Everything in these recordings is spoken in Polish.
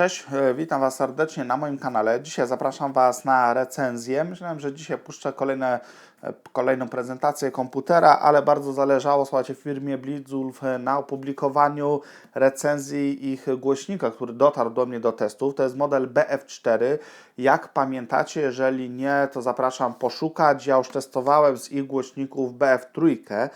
Cześć, e, witam Was serdecznie na moim kanale. Dzisiaj zapraszam Was na recenzję. Myślałem, że dzisiaj puszczę kolejne, kolejną prezentację komputera, ale bardzo zależało, słuchajcie, firmie Blitzulf na opublikowaniu recenzji ich głośnika, który dotarł do mnie do testów. To jest model BF4. Jak pamiętacie, jeżeli nie, to zapraszam poszukać. Ja już testowałem z ich głośników BF3. E,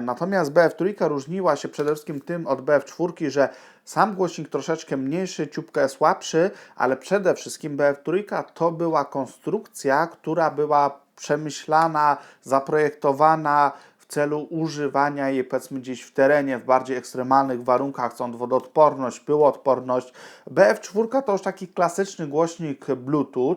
Natomiast BF3 różniła się przede wszystkim tym od BF4, że sam głośnik troszeczkę mniejszy, ciupkę słabszy, ale przede wszystkim BF3 to była konstrukcja, która była przemyślana, zaprojektowana w celu używania jej powiedzmy gdzieś w terenie, w bardziej ekstremalnych warunkach, stąd wodoodporność, pyłoodporność. BF4 to już taki klasyczny głośnik Bluetooth,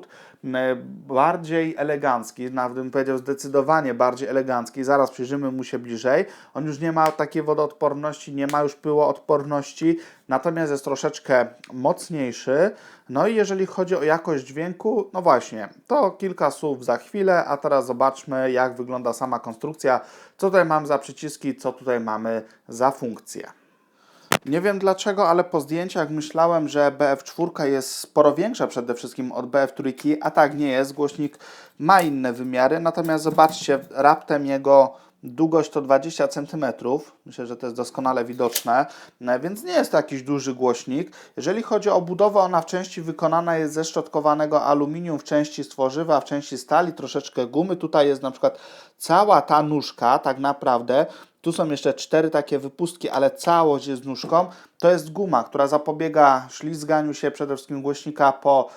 bardziej elegancki, nawet bym powiedział zdecydowanie bardziej elegancki. Zaraz przyjrzymy mu się bliżej. On już nie ma takiej wodoodporności, nie ma już pyłoodporności, natomiast jest troszeczkę mocniejszy. No i jeżeli chodzi o jakość dźwięku, no właśnie, to kilka słów za chwilę, a teraz zobaczmy jak wygląda sama konstrukcja, co tutaj mamy za przyciski, co tutaj mamy za funkcje. Nie wiem dlaczego, ale po zdjęciach myślałem, że BF4 jest sporo większa przede wszystkim od BF3, a tak nie jest. Głośnik ma inne wymiary, natomiast zobaczcie, raptem jego długość to 20 cm. Myślę, że to jest doskonale widoczne, No, więc nie jest to jakiś duży głośnik. Jeżeli chodzi o budowę, ona w części wykonana jest ze szczotkowanego aluminium, w części z tworzywa, w części stali, troszeczkę gumy. Tutaj jest na przykład cała ta nóżka, tak naprawdę. Tu są jeszcze cztery takie wypustki, ale całość jest nóżką. To jest guma, która zapobiega ślizganiu się przede wszystkim głośnika po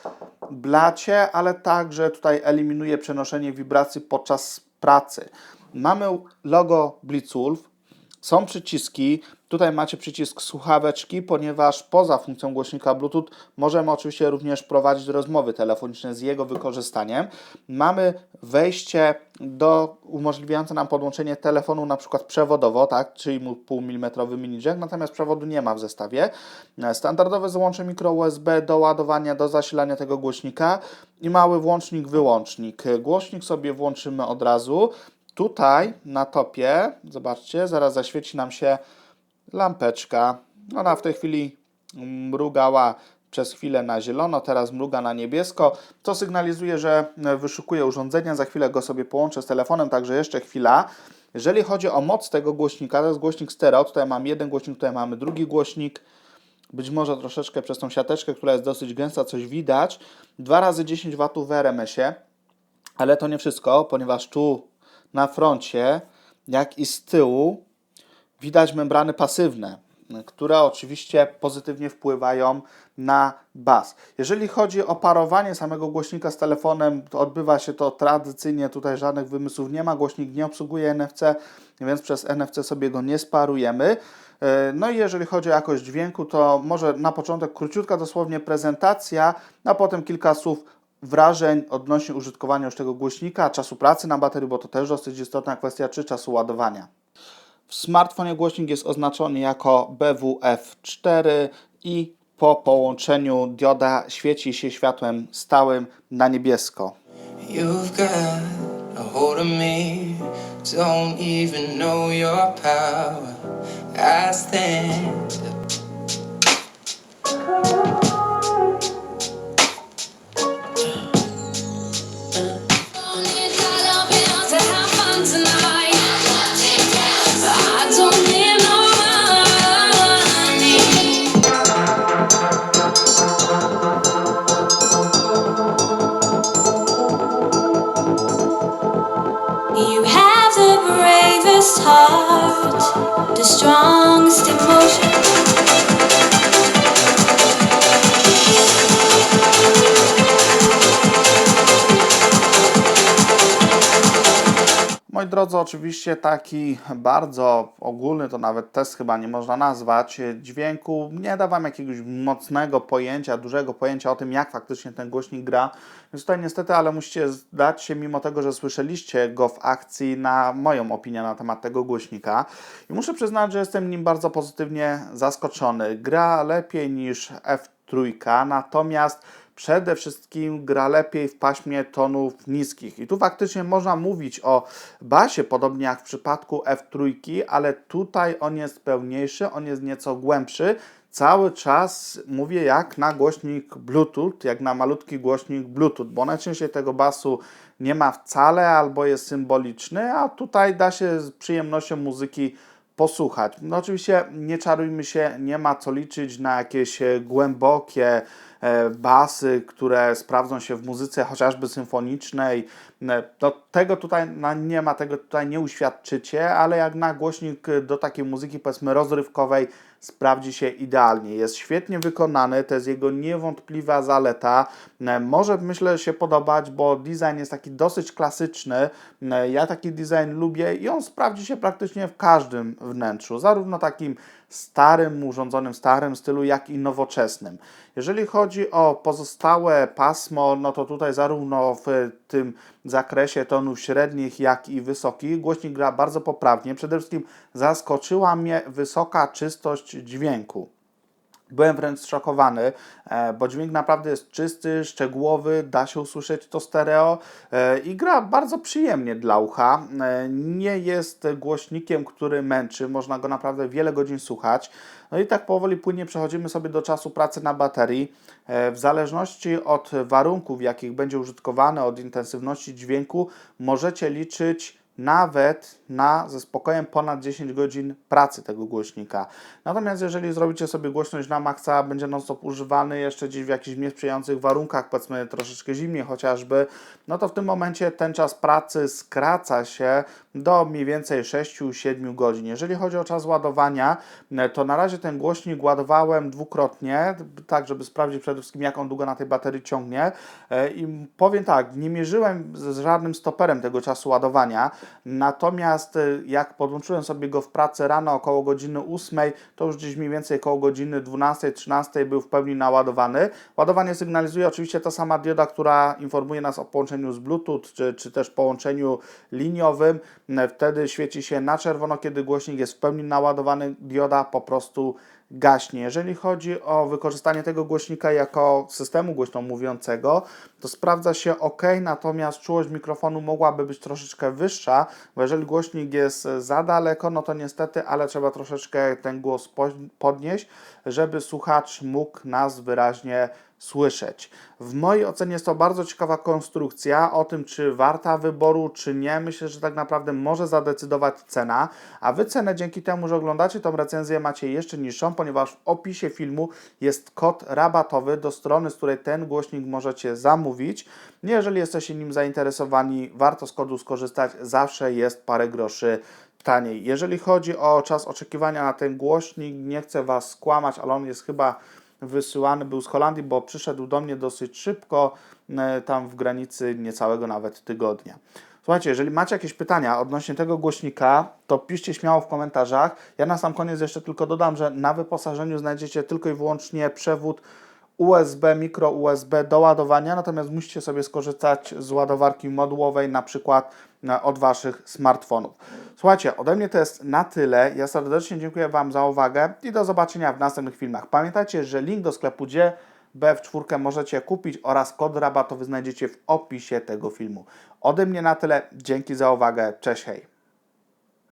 blacie, ale także tutaj eliminuje przenoszenie wibracji podczas pracy. Mamy logo Blitzwolf, są przyciski. Tutaj macie przycisk słuchaweczki, ponieważ poza funkcją głośnika Bluetooth możemy oczywiście również prowadzić rozmowy telefoniczne z jego wykorzystaniem. Mamy wejście do umożliwiające nam podłączenie telefonu na przykład przewodowo, tak, 3,5 mm mini jack, natomiast przewodu nie ma w zestawie. Standardowe złącze mikro USB do ładowania, do zasilania tego głośnika i mały włącznik, wyłącznik. Głośnik sobie włączymy od razu. Tutaj na topie, zobaczcie, zaraz zaświeci nam się lampeczka. Ona w tej chwili mrugała przez chwilę na zielono, teraz mruga na niebiesko, co sygnalizuje, że wyszukuje urządzenia. Za chwilę go sobie połączę z telefonem, także jeszcze chwila. Jeżeli chodzi o moc tego głośnika, to jest głośnik stereo. Tutaj mam jeden głośnik, tutaj mamy drugi głośnik. Być może troszeczkę przez tą siateczkę, która jest dosyć gęsta, coś widać. 2 razy 10 W w RMS-ie, ale to nie wszystko, ponieważ tu na froncie, jak i z tyłu widać membrany pasywne, które oczywiście pozytywnie wpływają na bas. Jeżeli chodzi o parowanie samego głośnika z telefonem, to odbywa się to tradycyjnie, tutaj żadnych wymysłów nie ma, głośnik nie obsługuje NFC, więc przez NFC sobie go nie sparujemy. E, No i jeżeli chodzi o jakość dźwięku, to może na początek króciutka dosłownie prezentacja, a potem kilka słów wrażeń odnośnie użytkowania już tego głośnika, czasu pracy na baterii, bo to też dosyć istotna kwestia, czy czasu ładowania. W smartfonie głośnik jest oznaczony jako BWF4 i po połączeniu dioda świeci się światłem stałym na niebiesko. You've got a hold of me, don't even know your power. I stand. Drodzy, oczywiście taki bardzo ogólny, to nawet test chyba nie można nazwać, dźwięku nie da Wam jakiegoś mocnego pojęcia, dużego pojęcia o tym, jak faktycznie ten głośnik gra. Więc tutaj niestety, ale musicie zdać się, mimo tego, że słyszeliście go w akcji, na moją opinię na temat tego głośnika. I muszę przyznać, że jestem nim bardzo pozytywnie zaskoczony. Gra lepiej niż F3, natomiast przede wszystkim gra lepiej w paśmie tonów niskich. I tu faktycznie można mówić o basie, podobnie jak w przypadku F3, ale tutaj on jest pełniejszy, on jest nieco głębszy. Cały czas mówię jak na głośnik Bluetooth, jak na malutki głośnik Bluetooth, bo najczęściej tego basu nie ma wcale albo jest symboliczny, a tutaj da się z przyjemnością muzyki posłuchać. No oczywiście nie czarujmy się, nie ma co liczyć na jakieś e, głębokie basy, które sprawdzą się w muzyce chociażby symfonicznej. E, No, tego tutaj nie ma, tego tutaj nie uświadczycie, ale jak na głośnik e, do takiej muzyki powiedzmy rozrywkowej sprawdzi się idealnie. Jest świetnie wykonany, to jest jego niewątpliwa zaleta. E, Może myślę się podobać, bo design jest taki dosyć klasyczny. E, Ja taki design lubię i on sprawdzi się praktycznie w każdym wnętrzu, zarówno takim starym, urządzonym starym stylu, jak i nowoczesnym. Jeżeli chodzi o pozostałe pasmo, no to tutaj zarówno w tym zakresie tonów średnich, jak i wysokich głośnik gra bardzo poprawnie. Przede wszystkim zaskoczyła mnie wysoka czystość dźwięku. Byłem wręcz zszokowany, e, bo dźwięk naprawdę jest czysty, szczegółowy, da się usłyszeć to stereo e, i gra bardzo przyjemnie dla ucha. E, Nie jest głośnikiem, który męczy, można go naprawdę wiele godzin słuchać. No i tak powoli płynnie przechodzimy sobie do czasu pracy na baterii. W zależności od warunków, w jakich będzie użytkowany, od intensywności dźwięku, możecie liczyć nawet na ze spokojem ponad 10 godzin pracy tego głośnika. Natomiast jeżeli zrobicie sobie głośność na maksa, będzie non-stop używany jeszcze gdzieś w jakichś niesprzyjających warunkach, powiedzmy troszeczkę zimniej chociażby, no to w tym momencie ten czas pracy skraca się do mniej więcej 6-7 godzin. Jeżeli chodzi o czas ładowania, e, to na razie ten głośnik ładowałem dwukrotnie, tak żeby sprawdzić przede wszystkim jak on długo na tej baterii ciągnie E, i powiem tak, nie mierzyłem z z żadnym stoperem tego czasu ładowania, natomiast e, jak podłączyłem sobie go w pracy rano około godziny 8, to już gdzieś mniej więcej około godziny 12-13 był w pełni naładowany. Ładowanie sygnalizuje oczywiście ta sama dioda, która informuje nas o połączeniu z Bluetooth, czy, czy też połączeniu liniowym. E, Wtedy świeci się na czerwono, kiedy głośnik jest w pełni naładowany, dioda po prostu gaśnie. Jeżeli chodzi o wykorzystanie tego głośnika jako systemu głośno mówiącego, to sprawdza się ok, natomiast czułość mikrofonu mogłaby być troszeczkę wyższa, bo jeżeli głośnik jest za daleko, no to niestety, ale trzeba troszeczkę ten głos po- podnieść, żeby słuchacz mógł nas wyraźnie słyszeć. W mojej ocenie jest to bardzo ciekawa konstrukcja. O tym, czy warta wyboru, czy nie, myślę, że tak naprawdę może zadecydować cena. A wy cenę dzięki temu, że oglądacie tą recenzję, macie jeszcze niższą, ponieważ w opisie filmu jest kod rabatowy do strony, z której ten głośnik możecie zamówić. Jeżeli jesteście nim zainteresowani, warto z kodu skorzystać. Zawsze jest parę groszy taniej. Jeżeli chodzi o czas oczekiwania na ten głośnik, nie chcę Was skłamać, ale on jest chyba wysyłany był z Holandii, bo przyszedł do mnie dosyć szybko, e, tam w granicy niecałego nawet tygodnia. Słuchajcie, jeżeli macie jakieś pytania odnośnie tego głośnika, to piszcie śmiało w komentarzach. Ja na sam koniec jeszcze tylko dodam, że na wyposażeniu znajdziecie tylko i wyłącznie przewód USB, mikro USB do ładowania, natomiast musicie sobie skorzystać z ładowarki modułowej, na przykład e, od Waszych smartfonów. Słuchajcie, ode mnie to jest na tyle. Ja serdecznie dziękuję Wam za uwagę i do zobaczenia w następnych filmach. Pamiętajcie, że link do sklepu Gdzie BF4 możecie kupić oraz kod rabatowy znajdziecie w opisie tego filmu. Ode mnie na tyle. Dzięki za uwagę. Cześć, hej.